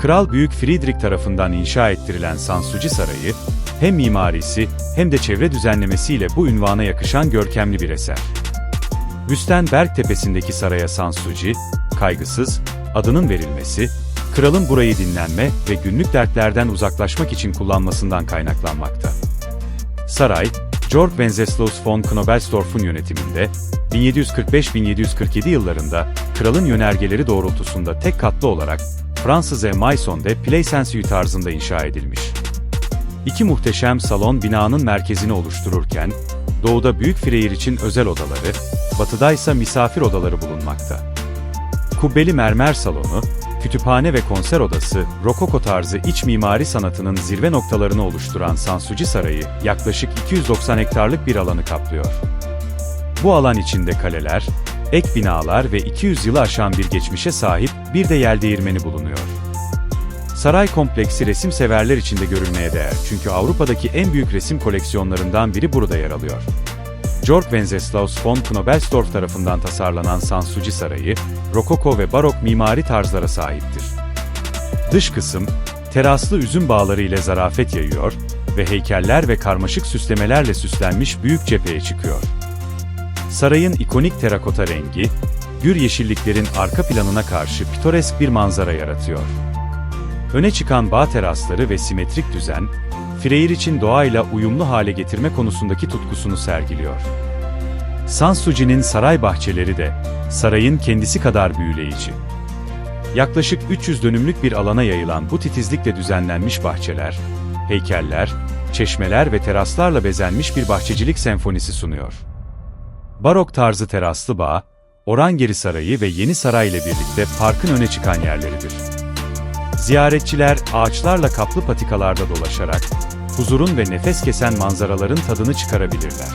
Kral Büyük Friedrich tarafından inşa ettirilen Sansuci Sarayı, hem mimarisi hem de çevre düzenlemesiyle bu ünvana yakışan görkemli bir eser. Wüstenberg tepesindeki saraya Sansuci, kaygısız, adının verilmesi, kralın burayı dinlenme ve günlük dertlerden uzaklaşmak için kullanmasından kaynaklanmakta. Saray, Georg Wenceslaus von Knobelsdorff'un yönetiminde 1745-1747 yıllarında kralın yönergeleri doğrultusunda tek katlı olarak Fransız Maison'de Plaisance tarzında inşa edilmiş. İki muhteşem salon binanın merkezini oluştururken, doğuda büyük freyir için özel odaları, batıda ise misafir odaları bulunmakta. Kubbeli mermer salonu, kütüphane ve konser odası, rokoko tarzı iç mimari sanatının zirve noktalarını oluşturan Sansuci Sarayı, yaklaşık 290 hektarlık bir alanı kaplıyor. Bu alan içinde kaleler, ek binalar ve 200 yılı aşan bir geçmişe sahip bir de yel değirmeni bulunuyor. Saray kompleksi resim severler için de görülmeye değer çünkü Avrupa'daki en büyük resim koleksiyonlarından biri burada yer alıyor. Georg Wenceslaus von Knobelsdorff tarafından tasarlanan Sansuci Sarayı, rokoko ve barok mimari tarzlara sahiptir. Dış kısım, teraslı üzüm bağları ile zarafet yayıyor ve heykeller ve karmaşık süslemelerle süslenmiş büyük cepheye çıkıyor. Sarayın ikonik terakota rengi, gür yeşilliklerin arka planına karşı pitoresk bir manzara yaratıyor. Öne çıkan bağ terasları ve simetrik düzen, Freyr için doğayla uyumlu hale getirme konusundaki tutkusunu sergiliyor. Sansuci'nin saray bahçeleri de, sarayın kendisi kadar büyüleyici. Yaklaşık 300 dönümlük bir alana yayılan bu titizlikle düzenlenmiş bahçeler, heykeller, çeşmeler ve teraslarla bezenmiş bir bahçecilik senfonisi sunuyor. Barok tarzı teraslı bağ, Orangeri Sarayı ve Yeni Saray ile birlikte parkın öne çıkan yerleridir. Ziyaretçiler ağaçlarla kaplı patikalarda dolaşarak, huzurun ve nefes kesen manzaraların tadını çıkarabilirler.